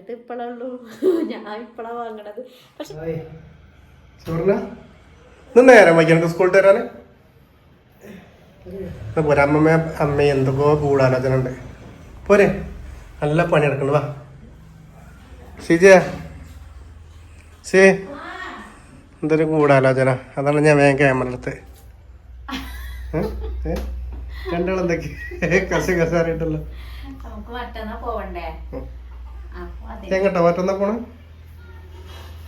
ഇത് ഇപ്പളുള്ളൂ ഞാൻ ഇപ്പളാ വാങ്ങണത്. പക്ഷെ നേരം വൈകി എനിക്ക് സ്കൂളിൽ തരാന്? പോരെ. അമ്മമ്മ അമ്മ എന്തൊക്കെയോ ഗൂഢാലോചന ഉണ്ട് പോരെ. നല്ല പണി എടുക്കണ്ട വാ. ഷിജയ ശേ എന്തൊരു ഗൂഢാലോചന അതാണ് ഞാൻ വേഗം ക്യാമറ എടുത്ത്. രണ്ടാളെന്തൊക്കെ? കസ കസ അറിയിട്ടുള്ളു നമുക്ക് മറ്റന്നാ പോവണ്ടേ? എങ്ങട്ടാ മറ്റന്നാ പോണേ?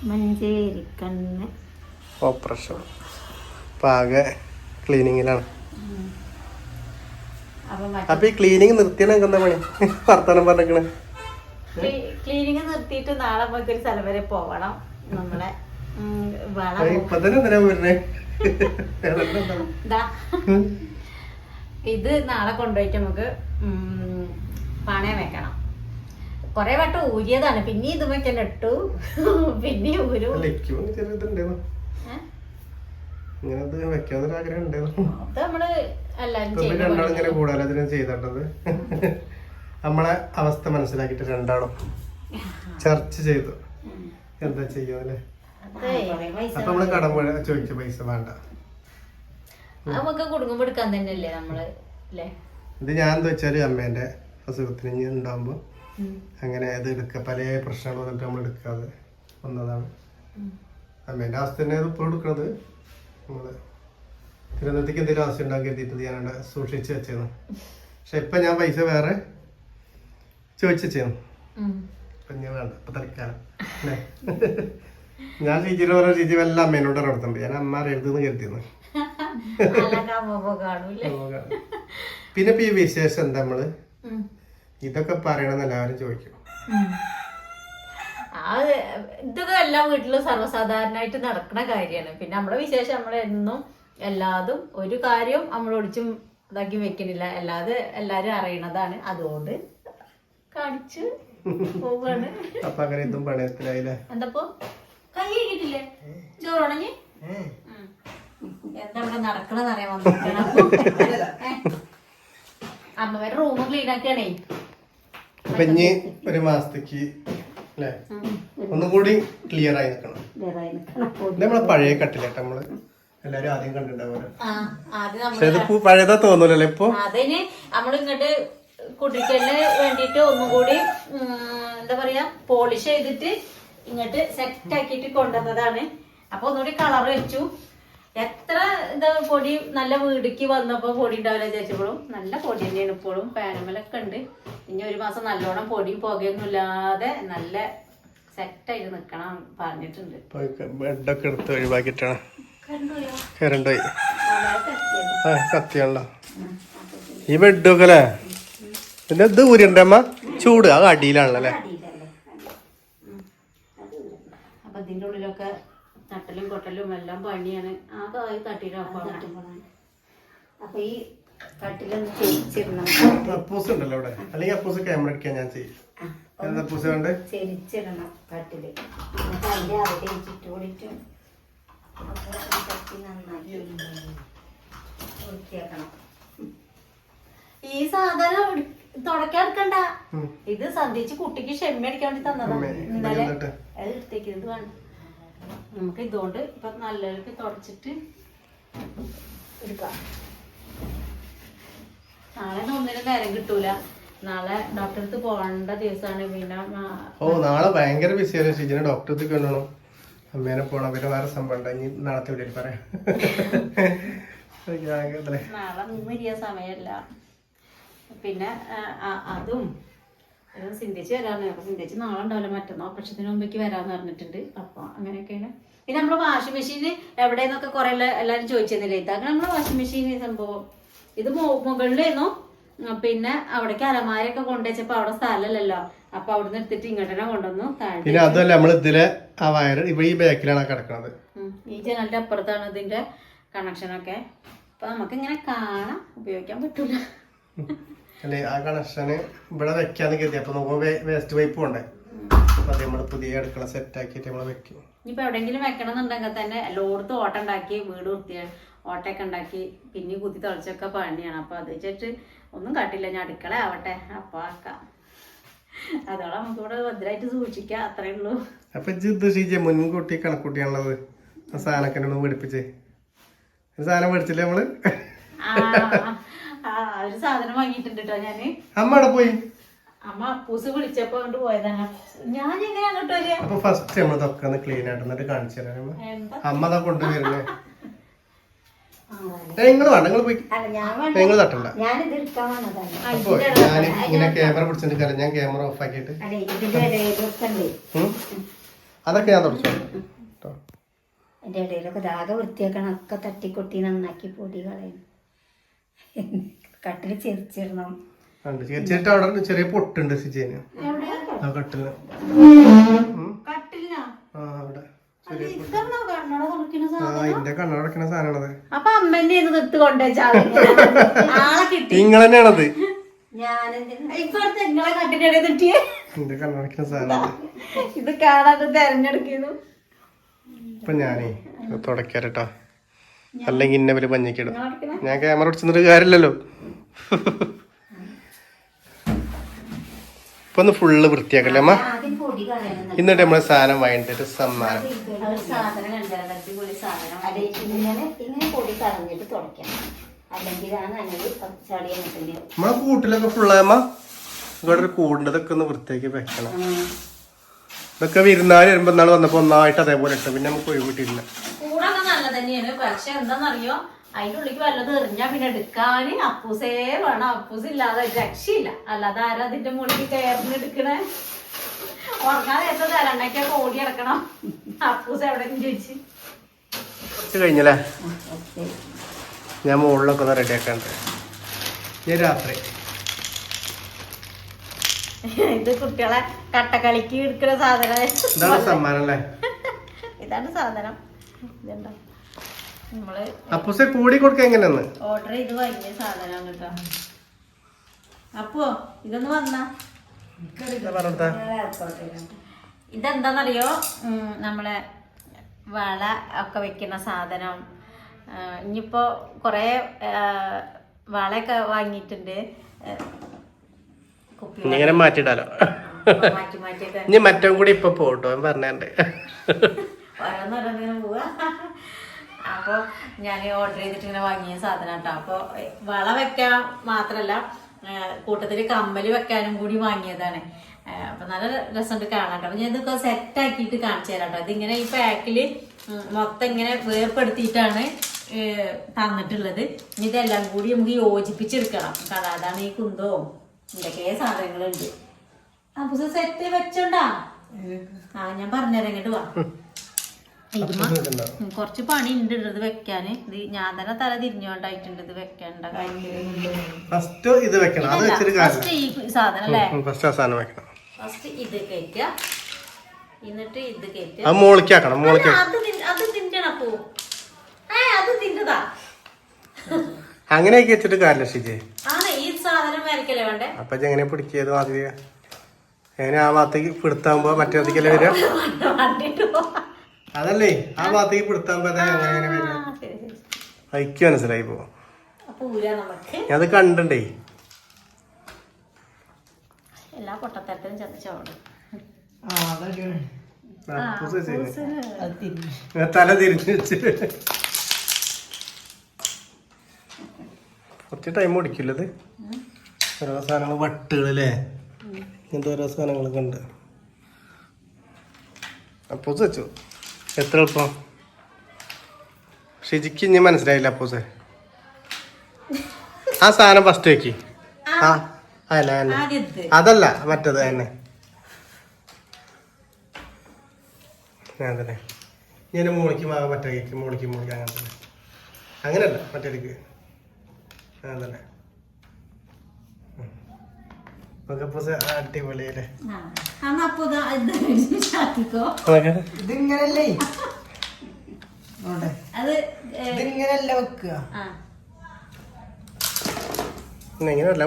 മഞ്ചേരി കണ്ണ് ഓപ്പറേഷൻ പാകെ ക്ലീനിങ്ങിലാണ്. അപ്പൊ ഈ ക്ലീനിങ് നിർത്തിയാണ് എന്താ പണി? വർത്താനം പറഞ്ഞേക്കണേ. ക്ലീനിങ് നിർത്തിയിട്ട് നാളെ നമുക്ക് ഒരു സ്ഥലം വരെ പോവണം. നമ്മളെ. ഇത് നാളെ കൊണ്ടുപോയിട്ട് നമുക്ക് പണയം വെക്കണം. കൊറേ വട്ടം ഊരിയതാണ്. പിന്നെ ഇത് മറ്റേ ഇട്ടു. പിന്നെ ഊരും? ഇങ്ങനെ വെക്കാന്നൊരു ആഗ്രഹം നമ്മൾ രണ്ടാളും ഇങ്ങനെ ചെയ്തിട്ടത് അവസ്ഥ മനസ്സിലാക്കിട്ട് രണ്ടാളും ചർച്ച ചെയ്തു. എന്താ ചെയ്യാല്ലേ. അപ്പൊ നമ്മൾ കടം വീഴ- ചോദിച്ച പൈസ വേണ്ട. നമുക്ക് കുടുങ്ങുമ്പോ എടുക്കാൻ തന്നെയല്ലേ നമ്മൾ ഇത് ഞാൻ എന്താ വെച്ചാൽ അമ്മേന്റെ അസുഖത്തിന് ഇനി ഉണ്ടാവുമ്പോ അങ്ങനെ ഇത് എടുക്ക പല പ്രശ്നങ്ങൾ വന്നിട്ട് നമ്മൾ എടുക്കാതെ വന്നതാണ്. അമ്മേന്റെ അവസ്ഥ തന്നെ ഇപ്പോൾ എടുക്കണത്. നമ്മൾ തിരുവനന്തപുരത്തേക്ക് എന്തെങ്കിലും ആവശ്യം ഉണ്ടാക്കി എത്തിയിട്ട് ഞാൻ സൂക്ഷിച്ച് വെച്ചേന്നു. പക്ഷെ ഇപ്പൊ ഞാൻ പൈസ വേറെ ചോദിച്ചു വെച്ചേന്നു. ഉം. ഇപ്പൊ ഞാൻ വേണ്ട ഇപ്പൊ തൽക്കാലം. അല്ലേ? ഞാൻ ചേച്ചിയുടെ പറഞ്ഞ ചേച്ചി വല്ല അമ്മേനോട് നടത്തുന്നുണ്ട് ഞാൻ അമ്മ അറിയരുതെന്ന് കാമ്പോ കാണൂല്ലേ പിന്നെ ഇപ്പൊ ഈ വിശേഷം എന്താ നമ്മൾ. ഇതൊക്കെ പറയണമെന്ന് എല്ലാവരും ചോദിക്കും ആ ഇതൊക്കെ എല്ലാ വീട്ടിലും സർവസാധാരണമായിട്ട് നടക്കുന്ന കാര്യമാണ്. പിന്നെ നമ്മുടെ വിശേഷം നമ്മൾ എന്നും എല്ലാതും ഒരു കാര്യം നമ്മൾ ഒളിച്ചും ഇതാക്കി വെക്കണില്ല. അല്ലാതെ എല്ലാരും അറിയണതാണ്. അതുകൊണ്ട് കാണിച്ച് പോവാണ്. അപ്പൊ അങ്ങനെ ഇതും പണയത്തിലായില്ലേ? എന്തപ്പോ? കൈ കഴിക്കിട്ടില്ലേ ചോറുണങ്ങി എന്താ ഇവിടെ നടക്കണെന്ന് അറിയാൻ വന്നിരിക്കണം അമ്മയുടെ റൂം ക്ലീൻ ആക്കണേ അപ്പൊ ഇനി ഒരു മാസത്തേക്ക് അല്ലേ? ഒന്നും കൂടി ക്ലിയർ ആയി നിൽക്കണം ഇത് നമ്മളെ പഴയ കട്ടിലേട്ട് നമ്മൾ എല്ലാരും ആദ്യം കണ്ടിട്ടുണ്ടാവുമല്ലോ പഴയതാ തോന്നൂലല്ലോ ഇപ്പൊ? അതിന് നമ്മൾ ഇങ്ങോട്ട് കുടിക്കലിന് വേണ്ടിയിട്ട് ഒന്നും കൂടി എന്താ പറയാ പോളിഷ് ചെയ്തിട്ട് ഇങ്ങോട്ട് സെറ്റ് ആക്കിയിട്ട് കൊണ്ടുവന്നതാണ്. അപ്പൊ ഒന്നുകൂടി കളർ വെച്ചു. എത്ര ഇത് പൊടി നല്ല വീടിക്ക് വന്നപ്പോ പൊടി ഉണ്ടാവില്ല ചേച്ചപ്പോഴും നല്ല പൊടി തന്നെയാണ് ഇപ്പോഴും. പാനമലൊക്കെ ഉണ്ട്. ഇനി ഒരു മാസം നല്ലോണം പൊടിയും പുകയൊന്നും ഇല്ലാതെ നല്ല സെറ്റായിട്ട് നിക്കണം പറഞ്ഞിട്ടുണ്ട്. ബെഡൊക്കെ എടുത്ത് ഒഴിവാക്കിയിട്ടാണ്. പോയി ഈ ബെഡൊക്കെ അല്ലേ? പിന്നെ ഇത് ഊരിണ്ട് അമ്മ? ചൂട്. അത് അടിയിലാണല്ലോ അല്ലേ? അപ്പൊ ഇതിന്റെ ഉള്ളിലൊക്കെ തട്ടലും കൊട്ടലും എല്ലാം പണിയാണ്. ആകെ ആയി തട്ടിയിടാണ് അപ്പൊ ഈ കട്ടിലൊന്ന് ചെരിച്ചിടണം. അപ്പൂസ് ഉണ്ടല്ലോ അവിടെ. അല്ലെങ്കിൽ അപ്പൂസ് ക്യാമറ അടിക്കാൻ ഞാൻ ചെയ്യും. എന്താ അപ്പൂസ് വേണ്ട? ചെരിച്ചിടണം കട്ടിൽ. എന്നിട്ട് അതിന്റെ അവിടെ ചുറ്റോടിറ്റും ഒക്കെ തട്ടി നന്നാക്കി വൃത്തിയാക്കണം. ഈ സാധനം തുടക്കെടുക്കണ്ട. ഇത് സന്ധിച്ച് കുട്ടിക്ക് ക്ഷമ അടിക്കാൻ വേണ്ടി തന്നതാ. ഇന്നലെ? അത് എടുത്തേക്ക്. ഇത് വേണ്ട. നമുക്ക് ഇതുകൊണ്ട് ഇപ്പൊ നല്ലവർക്ക് തുടച്ചിട്ട് എടുക്കാം. നാളെ ഒന്നും ഒന്നിനും നേരം കിട്ടൂല. നാളെ അടുത്ത് പോകേണ്ട ദിവസമാണ് പിന്നെ ഓ നാളെ ഭയങ്കര ബിസിയാണ് ഷിജിനെ? ഡോക്ടർക്ക് കൊണ്ടുപോകണം അമ്മേനെ പോണ. പിന്നെ വേറെ സംഭവം ഉണ്ട്. ഇനി നാളത്തെ വീട്ടിൽ പറയാം. നാളെ ആകെ ഇരിയ സമയമല്ല. പിന്നെ അതും സിന്ധിച്ച് വരാന്ന് അപ്പൊ സിന്ധിച്ച് നാളെ ഉണ്ടാവില്ല മറ്റന്നാൾ ഓപ്പറേഷത്തിന് മുമ്പേക്ക് വരാന്ന് പറഞ്ഞിട്ടുണ്ട്. അപ്പൊ അങ്ങനെയൊക്കെയാണ്. പിന്നെ നമ്മൾ വാഷിംഗ് മെഷീൻ എവിടെയെന്നൊക്കെ കുറെ എല്ലാരും ചോദിച്ചിരുന്നില്ലേ? ഇതാണ് നമ്മൾ വാഷിംഗ് മെഷീൻ സംഭവം. ഇത് മുകളിലായിരുന്നു. പിന്നെ അവിടേക്ക് അലമാരൊക്കെ കൊണ്ടുവച്ചപ്പോ അവിടെ സ്ഥലമല്ലല്ലോ അപ്പൊ അവിടുന്ന് എടുത്തിട്ട് ഇങ്ങോട്ട് കൊണ്ടുവന്നു. പിന്നെ അതല്ല നമ്മൾ ഇതിലെ ആ വയർ ഇവിടെ ഈ ബാക്കിലാണ് കിടക്കുന്നത് ഈ ജനലിന്റെ അപ്പുറത്താണ് ഇതിന്റെ കണക്ഷൻ ഒക്കെ. അപ്പൊ നമുക്ക് ഇങ്ങനെ കാണാൻ ഉപയോഗിക്കാൻ പറ്റൂല. അല്ലെ ആ കണക്ഷന് ഇവിടെ വെക്കാന്ന് കരുതി. അപ്പൊ നമുക്ക് വേസ്റ്റ് പൈപ്പ് കൊണ്ടേ അപ്പൊ അത് നമ്മൾ പുതിയ അടുക്കള സെറ്റ് ആക്കിയിട്ട് നമ്മൾ വെക്കും. ഇനിയിപ്പോ എവിടെയെങ്കിലും വെക്കണം എന്നുണ്ടെങ്കിൽ തന്നെ ലോഡത്ത് ഓട്ടം ഉണ്ടാക്കി വീട് വൃത്തി ഓട്ടയൊക്കെ ഉണ്ടാക്കി പിന്നെ കുത്തി തുളച്ചൊക്കെ പണിയാണ്. അപ്പൊ അത് വെച്ചിട്ട് ഒന്നും കാട്ടില്ല. ഞാൻ അടുക്കള ആവട്ടെ. അപ്പൊ ആക്കാം. അതോടെ നമുക്ക് ഇവിടെ ഭദ്രമായിട്ട് സൂക്ഷിക്കാം. അത്രേ ഉള്ളൂ. അപ്പൊ ഇത് മുൻകൂട്ടി കണക്കൂട്ടിയാണുള്ളത്. ആ സാധനമൊക്കെ പഠിപ്പിച്ചേ സാധനം പഠിച്ചില്ലേ നമ്മൾ? ഒരു സാധനം വാങ്ങിയിട്ടുണ്ട് കേട്ടോ ഞാൻ. അമ്മ അവിടെ പോയി? അമ്മ അപ്പൂസ് വിളിച്ചപ്പോ അങ്ങോട്ട് പോയതാണ്. ഞാൻ എങ്ങനെ അങ്ങോട്ട് വരിക അപ്പൊ ഫസ്റ്റ് നമ്മൾ തൊക്കെ ഒന്ന് ക്ലീൻ ആയിട്ട് എന്നിട്ട് കാണിച്ചു തരാം അമ്മ. അതാ കൊണ്ടുവരുന്നേ. നിങ്ങൾ വേണ്ട നിങ്ങൾ പോയി. അല്ല ഞാൻ നിങ്ങൾ തട്ടണ്ട. ഞാനിത് എടുക്കാൻ വന്നതാണ് ആ, അപ്പൊ ഞാൻ ഇങ്ങനെ ക്യാമറ പിടിച്ചിട്ട് കാര്യം ഞാൻ ക്യാമറ ഓഫ് ആക്കിയിട്ട്. ഇടയിലൊക്കെ ദാഗ ഉം. അതൊക്കെ ഞാൻ തുടച്ചു കേട്ടോ അതിന്റെ ഇടയിലൊക്കെ ആകെ വൃത്തിയാക്കണം. ഒക്കെ തട്ടിക്കൊട്ടി നന്നാക്കി പൊടി കളയും കട്ടിൽ ചെരിച്ചിടണം. അവിടെ ചെറിയ പൊട്ടുണ്ട് സിജേന്? ആ കട്ടിൽ. കട്ടിലിനാ? ആ അവിടെ. അത് ഇതാണോ കണ്ണട തുറക്കുന്ന ആ സാധനം? ഇന്റെ കണ്ണടക്കുന്ന സാധനമാണത്. അപ്പൊ അമ്മന്റെ ഇത്. എടുത്ത് എന്റെ കാണാതെ തെരഞ്ഞെടുക്കുന്നു. ഇപ്പൊ ഞാനേ തുടക്കാരട്ടോ അല്ലെങ്കിൽ ഇന്നവര് പഞ്ഞിക്കിടും. ഞാൻ ക്യാമറ പിടിച്ചിട്ട് കാര്യമില്ലല്ലോ. ഇപ്പൊ ഒന്ന് ഫുള്ള് വൃത്തിയാക്കല്ലേ അമ്മ? എന്നിട്ട് നമ്മളെ സാധനം വൈകിട്ട് സമ്മാനം. നമ്മളെ കൂട്ടിലൊക്കെ ഫുള്ളായമ്മ ഇവിടെ ഒരു കൂടിന്റെ ഇതൊക്കെ ഒന്ന് വൃത്തിയാക്കി വെക്കണം. ഇതൊക്കെ വിരുന്നാൽ വരുമ്പോ നാളെ വന്നപ്പോ ഒന്നായിട്ട് അതേപോലെ ഇട്ടു. പിന്നെ നമുക്ക് ഒഴിവിട്ടില്ല. കൂടൊക്കെ നല്ല തന്നെയാണ്. പക്ഷെ എന്താണെന്നറിയോ? അതിന്റെ ഉള്ളിക്ക് വല്ലതും എറിഞ്ഞാ പിന്നെ എടുക്കാന് അപ്പൂസേ വേണം. അപ്പൂസ് ഇല്ലാതെ രക്ഷയില്ല. അല്ലാതെ ആരാ അതിന്റെ മുകളിൽ കയറിന് എടുക്കണേ? ഉറങ്ങാൻ നേരത്തെ തരണ്ടൊക്കെ ഓടി ഇറക്കണം. അപ്പൂസ് എവിടെയെങ്കിലും ചോദിച്ച്. കഴിഞ്ഞല്ലേ? ഞാൻ മുകളിലൊക്കെ ഒന്ന് റെഡി ആക്കാണ്ട്. ഞാൻ രാത്രി. ഇത് കുട്ടികളെ കട്ടക്കളിക്ക് എടുക്കുന്ന സാധനം. ഇതാണ് സമ്മാനം അല്ലേ? ഇതാണ് സാധനം. ഇതുണ്ടോ? അപ്പൂസെ കൂടി കൊടുക്കുക എങ്ങനെയാന്ന്? ഓർഡർ ചെയ്ത് വാങ്ങിയ സാധനമാണ് കേട്ടോ. അപ്പോ ഇതൊന്ന് വന്നാ. ഇതെന്താന്നറിയോ? നമ്മളെ വള ഒക്കെ വെക്കുന്ന സാധനം. ഇനിയിപ്പോ കൊറേ വളയൊക്കെ വാങ്ങിയിട്ടുണ്ട്. ഇങ്ങനെ മാറ്റിയിടാലോ. ഇനി മറ്റോ കൂടി ഇപ്പൊ പോട്ടോ പറഞ്ഞേ ഓരോന്നോരോന്നിങ്ങനെ പോവാ. അപ്പൊ ഞാൻ ഓർഡർ ചെയ്തിട്ട് ഇങ്ങനെ വാങ്ങിയ സാധനം കേട്ടോ അപ്പൊ വള വെക്കാൻ മാത്രല്ല കൂട്ടത്തിൽ കൂട്ടത്തിൽ കമ്മൽ വെക്കാനും കൂടി വാങ്ങിയതാണ്. അപ്പൊ നല്ല രസമുണ്ട് കാണാൻ കേട്ടോ ഞാൻ ഇതൊക്കെ സെറ്റ് ആക്കിയിട്ട് കാണിച്ചു തരാം കേട്ടോ ഇതിങ്ങനെ ഈ പാക്കിൽ മൊത്തം ഇങ്ങനെ വേർപ്പെടുത്തിയിട്ടാണ് തന്നിട്ടുള്ളത്. ഇനി ഇതെല്ലാം കൂടി നമുക്ക് യോജിപ്പിച്ചെടുക്കണം. കാരണം അതാണ് ഈ കുന്തവും എന്തൊക്കെ സാധനങ്ങളുണ്ട്. അപ്പൊ സെറ്റ് വെച്ചോണ്ടാ? ആ ഞാൻ പറഞ്ഞുതരാം. ഇങ്ങോട്ട് വാ. കുറച്ച് പണി ഉണ്ട് ഇത് വെക്കാന്. ഇത് ഞാൻ തന്നെ തല തിരിഞ്ഞോണ്ടായിട്ടുണ്ട് ഇത് വെക്കേണ്ട ഫസ്റ്റ് ഇത് വെക്കണം. ഫസ്റ്റ് ഈ സാധനം അല്ലേ? ഫസ്റ്റ് ആ സാധനം വെക്കണം. ഫസ്റ്റ് ഇത് എന്നിട്ട് ഇത് കയറ്റുക അത് മോളിക്കാക്കണം മോളിക്ക അല്ല, അത് തിൻ- അത് തിന്നണ പോ ഏ അത് തിന്നതാ. അങ്ങനെയൊക്കെ വെച്ചിട്ട് കാര്യമില്ല ഷിജെ. ഈ സാധനം വരക്കല്ലേ വേണ്ടേ? അപ്പൊ എങ്ങനെ പിടിക്കിയത് മാതിരി എങ്ങനെ ആ ഭാഗത്തേക്ക് പിടുത്താകുമ്പോ മറ്റേ അതിക്കല്ലേ. അതല്ലേ? ആ ഭാഗത്തേക്ക് പിടുത്താൻ അയക്ക് മനസ്സിലായി പോ അത് കണ്ടണ്ടേ? എല്ലാ പൊട്ടത്തരത്തിലും ചെന്ന് ചോട് അപ്പൂസ് വെച്ചേന്. ഞാൻ തല തിരിഞ്ഞു വെച്ച്. കുറച്ച് ടൈം ഓടിക്കില്ലത് ഓരോ സാധനങ്ങൾ വട്ടുകളല്ലേ ഇങ്ങനത്തെ ഓരോ സാധനങ്ങളൊക്കെ ഉണ്ട്. അപ്പൂസ് വെച്ചു എത്ര എളുപ്പം? ഷിജിക്ക് ഇനി മനസ്സിലായില്ല അപ്പൂസെ ആ സാധനം ഫസ്റ്റ് വെക്കി. ആ. അല്ല അല്ല. അതല്ല മറ്റത് തന്നെ. ഞാൻ തന്നെ. ഞാൻ മോളിക്ക് മാ മറ്റേ കേക്ക് മോളിക്ക് മോളിക്ക് അങ്ങനെ തന്നെ അങ്ങനല്ല മറ്റേക്ക്. അങ്ങനെ തന്നെ നമുക്ക് അടിപൊളിയല്ലേ? ഇതിങ്ങനല്ലേ? ഇതിങ്ങനല്ല വെക്കുക? ഇങ്ങനെയല്ല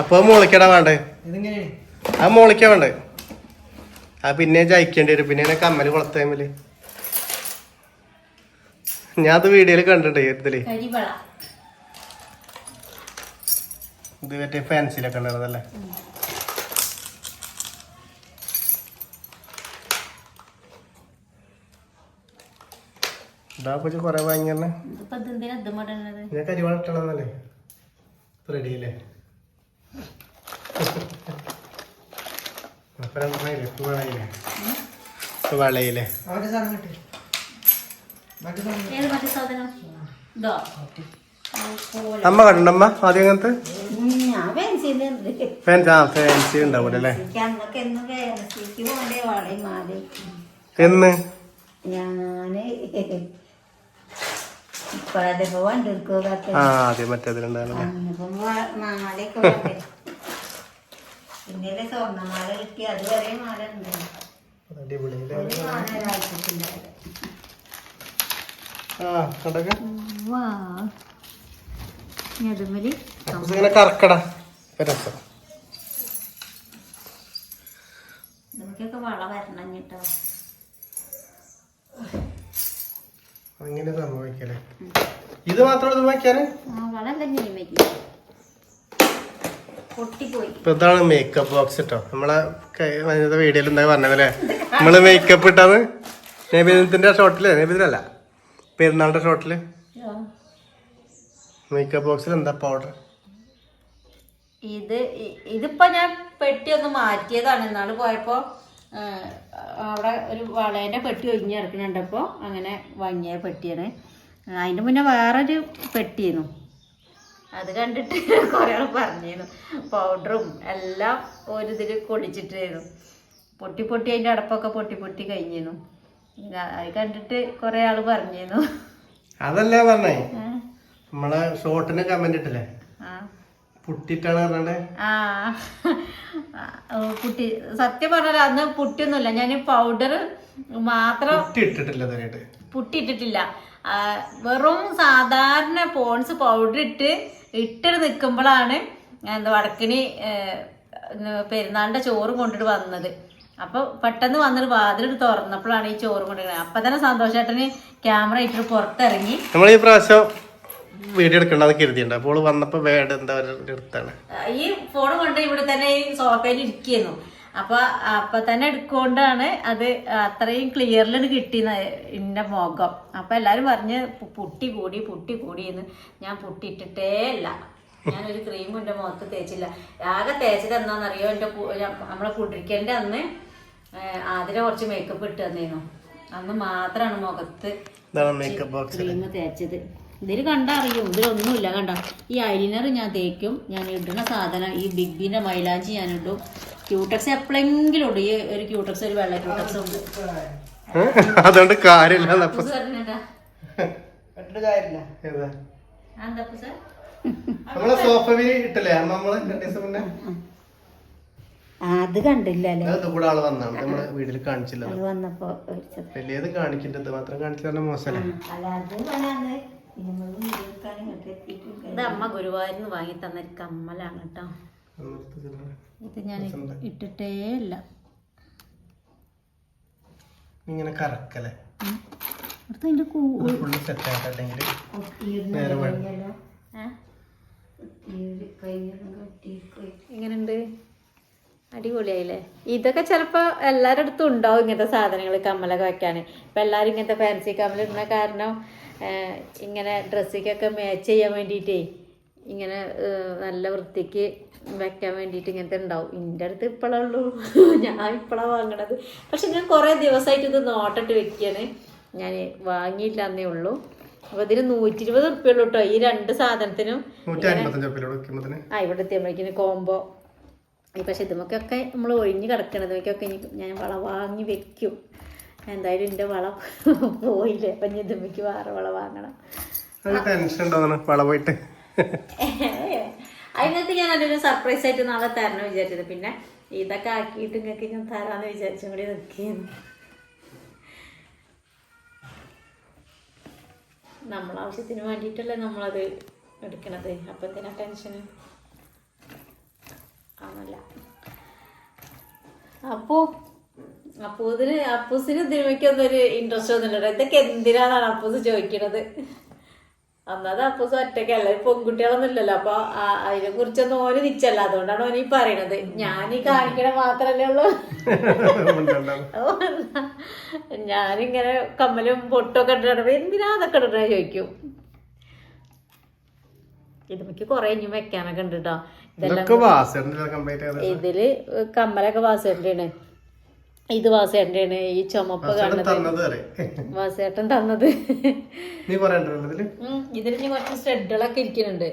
അപ്പൊ അത് മോളിക്കടാ വേണ്ടേ? ഇതിങ്ങനെ. ആ മോളിക്കാ വേണ്ടേ? ആ പിന്നെ ജയിക്കേണ്ടി വരും. പിന്നെ കമ്മൽ കൊളത്തേമിൽ ഞാൻ അത് വീഡിയോയിൽ കണ്ടിട്ടേ ഇതിൽ കരിവള. ഇത് മറ്റേ ഫാൻസിലൊക്കെ ഉള്ളതല്ലേ ഇതാ കൊച്ചു കൊറേ വാങ്ങി തന്നെ ഇതിപ്പോ എന്തിനാ ഇത് മടണത് ഞാൻ റെഡി അല്ലേ വളയില്ലേ? അമ്മ കണ്ടമ്മ ആദ്യം അങ്ങനത്തെ ഫാൻസ് ആ ഫാൻസി ഉണ്ടാവും അല്ലേ? എന്നും ഞാൻ ആ മറ്റേതിലുണ്ടായിരുന്നു കറക്കട. കേട്ടോ. അങ്ങനെ സംഭവിക്കല്ലേ ഇത് മാത്രം ഇത് തന്നെ ഇപ്പൊ ഇതാണ് മേക്കപ്പ് ബോക്സ് കേട്ടോ നമ്മളെ വീഡിയോയിൽ എന്താ പറഞ്ഞതല്ലേ? നമ്മൾ മേക്കപ്പ് ഇട്ടാന്ന് നബിദിനത്തിന്റെ ഷോട്ടിൽ നബിദിനല്ല പെരുന്നാളിന്റെ ഷോട്ടിൽ മേക്കപ്പ് ബോക്സിൽ എന്താ പൗഡർ ഇത് ഇതിപ്പോ ഞാൻ പെട്ടി ഒന്ന് മാറ്റിയതാണ്. ഇന്നാൾ പോയപ്പോ അവിടെ ഒരു വളേന്റെ പെട്ടി ഒഴിഞ്ഞ് ഇറക്കണുണ്ടപ്പോ അങ്ങനെ വാങ്ങിയ പെട്ടിയാണ്. അതിന്റെ മുന്നേ വേറൊരു പെട്ടിയായിരുന്നു അത് കണ്ടിട്ട് കുറെ ആൾ പറഞ്ഞിരുന്നു പൗഡറും എല്ലാം ഒരു ഇതിൽ കൊടിച്ചിട്ടായിരുന്നു പൊട്ടി പൊട്ടി അതിന്റെ അടപ്പൊക്കെ പൊട്ടി പൊട്ടി കഴിഞ്ഞിരുന്നു അത് കണ്ടിട്ട് കുറെ ആൾ പറഞ്ഞിരുന്നു അതല്ലേ പറഞ്ഞേ? നമ്മളെ ഷോട്ടിന് കമന്റ് ഇട്ടില്ലേ? പുട്ടിട്ടാണ് പറഞ്ഞേ ആ. പുട്ടി. സത്യം പറഞ്ഞാൽ അന്ന് പുട്ടിയൊന്നുമില്ല. ഞാൻ പൗഡർ മാത്രം പുട്ടി ഇട്ടിട്ടില്ല ഇതുവരെയായിട്ട്. പുട്ടി ഇട്ടിട്ടില്ല വെറും സാധാരണ പോൺസ് പൗഡർ ഇട്ട് ഇട്ടിട്ട് നിൽക്കുമ്പോഴാണ് എന്താ വടക്കിനി പെരുന്നാളിന്റെ ചോറ് കൊണ്ടിട്ട് വന്നത്. അപ്പൊ പെട്ടെന്ന് വന്നിട്ട് വാതിലിട്ട് തുറന്നപ്പോഴാണ് ഈ ചോറ് കൊണ്ടിരുന്നത് അപ്പൊ തന്നെ സന്തോഷേട്ടന് ക്യാമറ ഇട്ടിട്ട് പുറത്തിറങ്ങി. നമ്മൾ ഈ പ്രാവശ്യം വീഡിയോ എടുക്കണ്ടെന്ന് കരുതിയുണ്ട് അപ്പോൾ വന്നപ്പോ വേട് എന്താ പറയുക എടുത്താണ് ഈ ഫോൺ കൊണ്ട് ഇവിടെ തന്നെ ഈ സോഫയിൽ ഇരിക്കുന്നു. അപ്പൊ അപ്പൊ തന്നെ എടുക്കൊണ്ടാണ് അത് അത്രയും ക്ലിയറിൽ കിട്ടി എന്റെ മുഖം. അപ്പൊ എല്ലാരും പറഞ്ഞ് പുട്ടി കൂടി പുട്ടി കൂടി എന്ന് ഞാൻ പുട്ടിട്ടിട്ടേ ഇല്ല. അല്ല ഞാനൊരു ക്രീം എന്റെ മുഖത്ത് തേച്ചില്ല. ആകെ തേച്ചത് എന്താണെന്നറിയോ എന്റെ നമ്മളെ കുടിരിക്കലിന്റെ അന്ന് ആതിരെ കുറച്ച് മേക്കപ്പ് ഇട്ട് തന്നേനു. അന്ന് മാത്രമാണ് മുഖത്ത് ക്രീം തേച്ചത്. ഇതിൽ കണ്ടറിയും ഇതിലൊന്നുമില്ല കണ്ട. ഈ ഐലിനർ ഞാൻ തേക്കും. ഞാൻ ഇടുന്ന സാധനം ഈ ബിഗ് ബിന്റെ മൈലാഞ്ചി ഞാൻ ഇടും. ക്യൂട്ടക്സ് എപ്പോഴെങ്കിലും ഇടും. ഈ ഒരു ക്യൂട്ടക്സ് ഒരു വെള്ള ക്യൂട്ടക്സ് ഉണ്ട്. അതുകൊണ്ട് കാര്യമില്ല. നമ്മളെ സോഫ വീ ഇട്ടില്ലേ? അന്ന് നമ്മൾ രണ്ട് ദിവസം മുന്നേ? അത് കണ്ടില്ലല്ലേ? അത് ആൾ വന്നാണ് നമ്മൾ വീട്ടിൽ കാണിച്ചില്ല. വലിയത് കാണിക്കണ്ടത് മാത്രം കാണിച്ചാൽ മോശമല്ലേ ഇത് അമ്മ ഗുരുവായൂരിന്ന് വാങ്ങി തന്ന ഒരു കമ്മലാണ് കേട്ടോ. ഇത് ഞാൻ ഇട്ടിട്ടേ ഇല്ല. ഇങ്ങനെ കറക്കല്ലേ എങ്ങനുണ്ട് അടുത്ത അതിന്റെ എങ്ങനെയുണ്ട്? അടിപൊളിയായില്ലേ? ഇതൊക്കെ ചിലപ്പോ എല്ലാവരുടെ അടുത്തും ഉണ്ടാവും ഇങ്ങനത്തെ സാധനങ്ങൾ കമ്മലൊക്കെ വെക്കാന്. ഇപ്പൊ എല്ലാരും ഇങ്ങനത്തെ ഫാൻസി കമ്മലിടുന്ന കാരണം ഇങ്ങനെ ഡ്രസ്സിക്കൊക്കെ മാച്ച് ചെയ്യാൻ വേണ്ടിയിട്ടേ ഇങ്ങനെ നല്ല വൃത്തിക്ക് വെക്കാൻ വേണ്ടിയിട്ട് ഇങ്ങനത്തെ ഉണ്ടാവും. എന്റെ അടുത്ത് ഇപ്പോഴേ ഉള്ളൂ. ഞാൻ ഇപ്പോഴാണ് വാങ്ങണത്. പക്ഷെ ഞാൻ കുറേ ദിവസമായിട്ട് ഇത് നോട്ടിട്ട് വെക്കുകയാണ് ഞാൻ വാങ്ങിയില്ല എന്നേ ഉള്ളൂ. അപ്പൊ ഇതിന് നൂറ്റി ഇരുപത് ഉറുപ്പ്യ ഉള്ളൂ കേട്ടോ ഈ രണ്ട് സാധനത്തിനും ആ ഇവിടെ എത്തിയപ്പോഴേക്കിന് കോംബോ പക്ഷെ ഇതുമൊക്കെ നമ്മൾ ഒഴിഞ്ഞ് കിടക്കണതൊക്കെ ഒക്കെ ഞാൻ വള വാങ്ങി വെക്കും. എന്തായാലും എന്റെ വളം പോയില്ലേ? അപ്പം ഞാൻ ഇതുമ്മയ്ക്ക് വേറെ വളം വാങ്ങണം. ടെൻഷൻ വള പോയിട്ട്? അതിനകത്ത് ഞാൻ അതൊരു സർപ്രൈസ് ആയിട്ട് നാളെ തരണം വിചാരിച്ചത്. പിന്നെ ഇതൊക്കെ ആക്കിയിട്ട് നിങ്ങൾക്ക് ഞാൻ തരാമെന്ന് വിചാരിച്ചും കൂടി നിൽക്കുന്നു നമ്മളെ ആവശ്യത്തിന് വേണ്ടിയിട്ടല്ലേ നമ്മളത് എടുക്കണത്. അപ്പം എന്തിനാ ടെൻഷൻ ആണല്ല. അപ്പോ അപ്പോ ഇതിന് അപ്പൂസിന് തിരുമയ്ക്കൊന്നും ഒരു ഇൻട്രസ്റ്റ് ഒന്നുമില്ല ഇതൊക്കെ എന്തിനാണ് അപ്പൂസ് ചോദിക്കണത്? അന്നത് അപ്പൂസ് ഒറ്റയ്ക്കല്ല പെൺകുട്ടികളൊന്നും ഇല്ലല്ലോ. അപ്പൊ അതിനെ കുറിച്ചൊന്നും ഓന് നിച്ചല്ല. അതുകൊണ്ടാണ് ഓന് ഈ പറയണത്. ഞാൻ ഈ കാണിക്കണ മാത്രല്ലേ ഉള്ളൂ. ഞാനിങ്ങനെ കമ്മലും പൊട്ടൊക്കെ ഇട്ടിട്ട് എന്തിനാ അതൊക്കെ ഇടണ ചോദിക്കും. ഇത് എനിക്ക് കൊറേ ഇനി വെക്കാനൊക്കെ ഉണ്ട് കേട്ടോ ഇതിൽ കമ്മലൊക്കെ വാസേട്ടന്റെയാണ് ഇത് വാസേട്ടന്റെയാണ് ഈ ചുമപ്പ് കാണുന്നത്. വാസേട്ടൻ തന്നത്. നീ പറയണ്ടോ ഇതിൽ? ഉം, ഇതിൽ ഇനി കുറച്ച് സ്റ്റെഡുകളൊക്കെ ഇരിക്കുന്നുണ്ട്.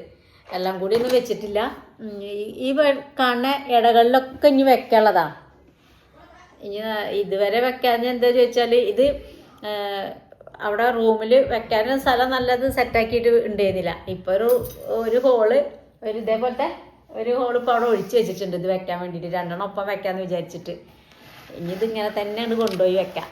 എല്ലാം കൂടി ഒന്നും വെച്ചിട്ടില്ല. ഈ- കാണുന്ന ഇടകളിലൊക്കെ ഇനി വെക്കാനുള്ളതാ. ഇനി ഇതുവരെ വെക്കാൻ എന്താ ചോദിച്ചാൽ ഇത് അവിടെ റൂമിൽ വെക്കാൻ സ്ഥലം നല്ലത് സെറ്റാക്കിയിട്ട് ഉണ്ടായിരുന്നില്ല. ഇപ്പൊ ഒരു ഒരു ഹോൾ ഒരു ഇതേപോലത്തെ ഒരു ഹോൾ ഇപ്പോൾ അവിടെ ഒഴിച്ചു വെച്ചിട്ടുണ്ട് ഇത് വെക്കാൻ വേണ്ടിയിട്ട്. രണ്ടെണ്ണം ഒപ്പം വെക്കാന്ന് വിചാരിച്ചിട്ട്. ഇനി ഇതിങ്ങനെ തന്നെയാണ് കൊണ്ടുപോയി വെക്കാം.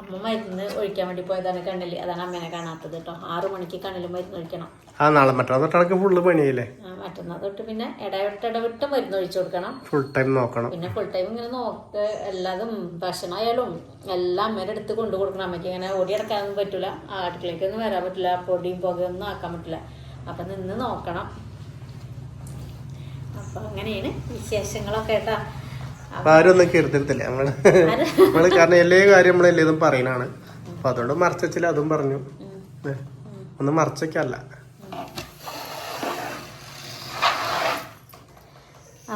അമ്മ മരുന്ന് ഒഴിക്കാൻ വേണ്ടി പോയതാണ് കണ്ണിൽ അതാണ് അമ്മേനെ കാണാത്തത് കേട്ടോ. ആറു മണിക്ക് കണ്ണിൽ മരുന്ന് ഒഴിക്കണം. ആ നാളെ മറ്റോ തൊട്ടടക്ക് ഫുള്ള് പണിയായില്ലേ ആ, മറ്റന്നാൾ തൊട്ട് പിന്നെ ഇടവിട്ട് ഇടവിട്ട് മരുന്ന് ഒഴിച്ചു കൊടുക്കണം. ഫുൾ ടൈം നോക്കണം. പിന്നെ ഫുൾ ടൈം ഇങ്ങനെ നോക്ക് എല്ലാതും ഭക്ഷണമായാലും എല്ലാം അമ്മേടെ എടുത്ത് കൊണ്ടു കൊടുക്കണം. അമ്മയ്ക്ക് ഇങ്ങനെ ഓടി അടക്കാനൊന്നും പറ്റില്ല അടുക്കളയ്ക്കൊന്നും വരാൻ പറ്റില്ല പൊടിയും പുകയൊന്നും ആക്കാൻ പറ്റില്ല അപ്പം നിന്ന് നോക്കണം. അപ്പം അങ്ങനെയാണ് വിശേഷങ്ങളൊക്കെ കേട്ടാ. അപ്പൊ ആരും ഒന്നും കരുതരുത്തില്ല നമ്മൾ നമ്മൾ കാരണം എല്ലാ കാര്യം നമ്മളെല്ലാം പറയണാണ്. അപ്പൊ അതുകൊണ്ട് മറച്ചില്ല അതും പറഞ്ഞു. ഒന്ന് ഒന്നും മറച്ചൊക്കെയല്ല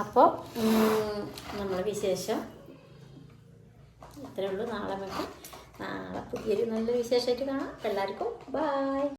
അപ്പോൾ നമ്മളെ വിശേഷം. ഇത്രേ ഉള്ളൂ. നാളെ നമുക്ക് നാളെ പുതിയൊരു നല്ല വിശേഷമായിട്ട് കാണാം. എല്ലാവർക്കും ബായ്